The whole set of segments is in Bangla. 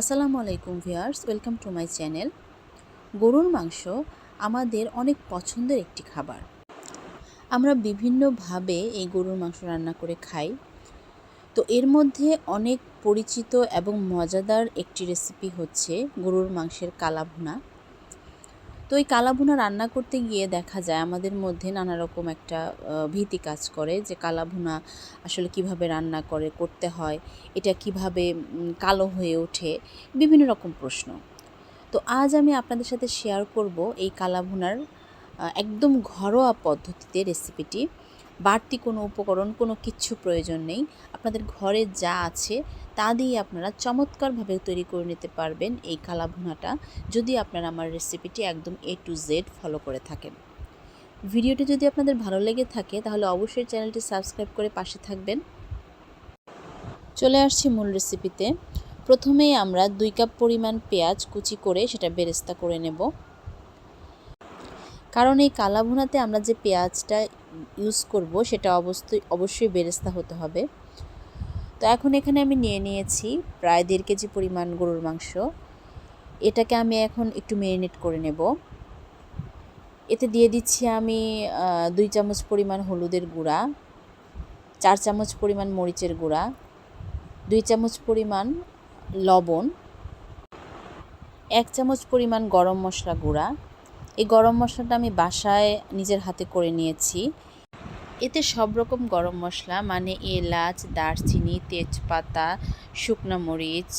আসসালামু আলাইকুম viewers welcome to my channel. গরুর মাংস আমাদের অনেক পছন্দের একটি খাবার। আমরা বিভিন্নভাবে এই গরুর মাংস রান্না করে খাই। তো এর মধ্যে অনেক পরিচিত এবং মজাদার একটি রেসিপি হচ্ছে গরুর মাংসের কালাভুনা। তো এই কালাভুনা রান্না করতে গিয়ে দেখা যায় আমাদের মধ্যে নানা রকম একটা ভীতি কাজ করে যে কালাভুনা আসলে কীভাবে রান্না করে, করতে হয়, এটা কীভাবে কালো হয়ে ওঠে, বিভিন্ন রকম প্রশ্ন। তো আজ আমি আপনাদের সাথে শেয়ার করব এই কালাভুনার একদম ঘরোয়া পদ্ধতিতে রেসিপিটি বাড়তি কোনো উপকরণ, কোনো কিচ্ছু প্রয়োজন নেই। আপনাদের ঘরে যা আছে তা দিয়ে আপনারা চমৎকারভাবে তৈরি করে নিতে পারবেন এই কালাভুনাটা, যদি আপনারা আমার রেসিপিটি একদম এ টু জেড ফলো করে থাকেন। ভিডিওটি যদি আপনাদের ভালো লেগে থাকে, তাহলে অবশ্যই চ্যানেলটি সাবস্ক্রাইব করে পাশে থাকবেন। চলে আসছি মূল রেসিপিতে। প্রথমেই আমরা দুই কাপ পরিমাণ পেঁয়াজ কুচি করে সেটা বেরেস্তা করে নেব। কারণ এই কালা ভুনাতে আমরা যে পেঁয়াজটা ইউজ করব, সেটা অবশ্যই অবশ্যই বেরেস্তা হতে হবে। তো এখন এখানে আমি নিয়ে নিয়েছি প্রায় দেড় কেজি পরিমাণ গরুর মাংস। এটাকে আমি এখন একটু ম্যারিনেট করে নেব। এতে দিয়ে দিচ্ছি আমি দুই চামচ পরিমাণ হলুদের গুঁড়া, চার চামচ পরিমাণ মরিচের গুঁড়া, দুই চামচ পরিমাণ লবণ, এক চামচ পরিমাণ গরম মশলা গুঁড়া। এই গরম মশলাটা আমি বাসায় নিজের হাতে করে নিয়েছি। এতে সব রকম গরম মশলা মানে এলাচ, দারচিনি, তেজপাতা, শুকনো মরিচ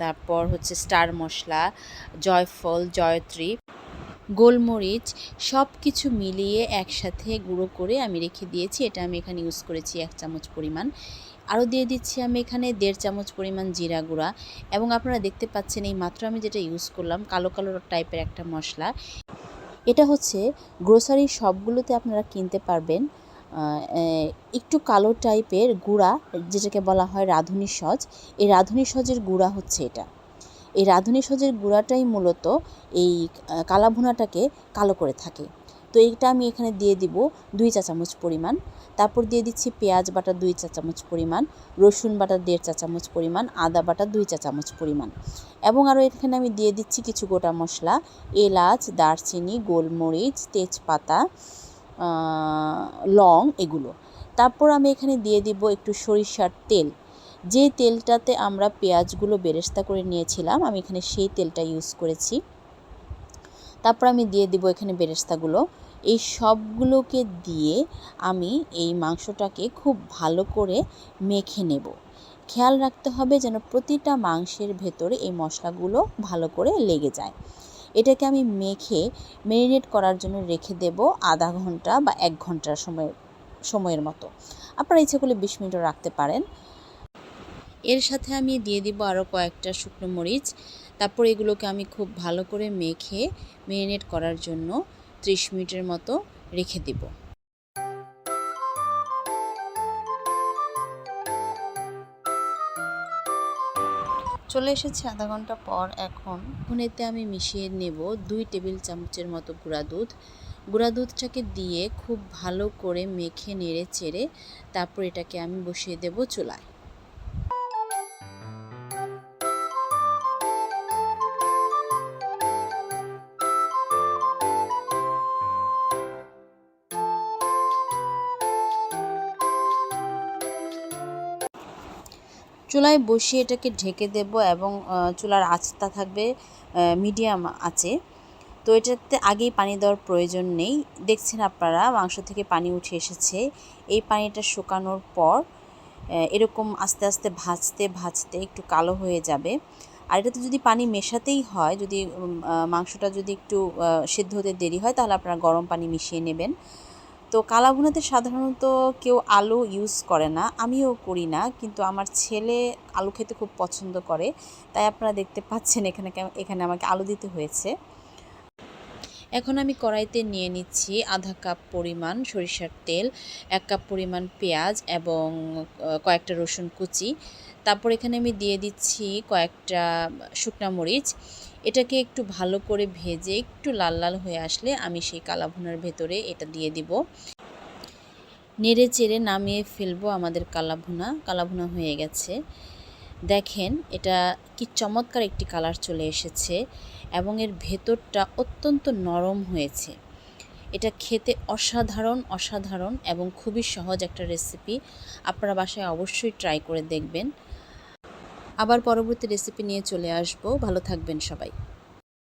তারপর হচ্ছে স্টার মশলা, জয়ফল, জয়ত্রী, গোলমরিচ সব কিছু মিলিয়ে একসাথে গুঁড়ো করে আমি রেখে দিয়েছি। এটা আমি এখানে ইউজ করেছি এক চামচ পরিমাণ। আরও দিয়ে দিচ্ছি আমি এখানে দেড় চামচ পরিমাণ জিরা গুঁড়া এবং আপনারা দেখতে পাচ্ছেন এই মাত্র আমি যেটা ইউজ করলাম, কালো কালো টাইপের একটা মশলা। এটা হচ্ছে গ্রোসারি সবগুলোতে আপনারা কিনতে পারবেন। একটু কালো টাইপের গুঁড়া যেটাকে বলা হয় রাঁধুনি সজ। এই রাঁধুনি সজের গুঁড়া হচ্ছে এটা। এই রাঁধুনি সজের গুঁড়াটাই মূলত এই আহ, কালা করে থাকে। তো এইটা আমি এখানে দিয়ে দিব দুই চা চামচ পরিমাণ। তারপর দিয়ে দিচ্ছি পেঁয়াজ বাটা দুই চা চামচ পরিমাণ রসুন বাটা দেড় চা চামচ পরিমাণ আদা বাটা দুই চা চামচ পরিমাণ। এবং আরও এখানে আমি দিয়ে দিচ্ছি কিছু গোটা মশলা এলাচ দারচিনি গোলমরিচ তেজপাতা লং এগুলো। তারপর আমি এখানে দিয়ে দিব একটু সরিষার তেল। যে তেলটাতে আমরা পেঁয়াজগুলো বেরেস্তা করে নিয়েছিলাম, আমি এখানে সেই তেলটা ইউজ করেছি। তারপর আমি দিয়ে দিব এখানে বেরেস্তাগুলো। এই সবগুলোকে দিয়ে আমি এই মাংসটাকে খুব ভালো করে মেখে নেব। খেয়াল রাখতে হবে যেন প্রতিটা মাংসের ভেতরে এই মশলাগুলো ভালো করে লেগে যায়। এটাকে আমি মেখে মেরিনেট করার জন্য রেখে দেব আধা ঘণ্টা বা এক ঘণ্টার সময়, সময়ের মতো। আপনারা ইচ্ছে করলে বিশ মিনিটও রাখতে পারেন। এর সাথে আমি দিয়ে দিব আরও কয়েকটা শুকনো মরিচ। তারপর এগুলোকে আমি খুব ভালো করে মেখে ম্যারিনেট করার জন্য ত্রিশ মিনিটের মতো রেখে দিব। চলে এসেছি আধা ঘণ্টা পর এখন। এখন আমি মিশিয়ে নেব দুই টেবিল চামচের মতো গুঁড়া দুধ। গুঁড়া দুধটাকে দিয়ে খুব ভালো করে মেখে নেড়ে চেড়ে তারপর এটাকে আমি বসিয়ে দেব চুলায়। চুলায় বসিয়ে এটাকে ঢেকে দেব এবং চুলার আঁচটা থাকবে মিডিয়াম আঁচে। তো এটাতে আগেই পানি দেওয়ার প্রয়োজন নেই। দেখছেন আপনারা, মাংস থেকে পানি উঠে এসেছে। এই পানিটা শুকানোর পর এরকম আস্তে আস্তে ভাজতে ভাজতে একটু কালো হয়ে যাবে। আর এটাতে যদি পানি মেশাতেই হয়, যদি মাংসটা যদি একটু সেদ্ধ হতে দেরি হয়, তাহলে আপনারা গরম পানি মিশিয়ে নেবেন। তো কালাভুনাতে সাধারণত কেউ আলু ইউজ করে না, আমিও করি না, কিন্তু আমার ছেলে আলু খেতে খুব পছন্দ করে, তাই আপনারা দেখতে পাচ্ছেন এখানে এখানে আমাকে আলু দিতে হয়েছে। এখন আমি কড়াইতে নিয়ে নিচ্ছি আধা কাপ পরিমাণ সরিষার তেল, এক কাপ পরিমাণ পেঁয়াজ এবং কয়েকটা রসুন কুচি। তারপর এখানে আমি দিয়ে দিচ্ছি কয়েকটা শুকনা মরিচ এটাকে একটু ভালো করে ভেজে একটু লাল লাল হয়ে আসলে আমি সেই কালাভুনার ভেতরে এটা দিয়ে দিব। নেড়ে চেড়ে নামিয়ে ফেলব আমাদের কালাভুনা। কালাভুনা হয়ে গেছে। দেখেন, এটা কি চমৎকার একটি কালার চলে এসেছে এবং এর ভেতরটা অত্যন্ত নরম হয়েছে। এটা খেতে অসাধারণ অসাধারণ এবং খুবই সহজ একটা রেসিপি আপনারা বাসায় অবশ্যই ট্রাই করে দেখবেন। আবার পরবর্তী রেসিপি নিয়ে চলে আসব। ভালো থাকবেন সবাই।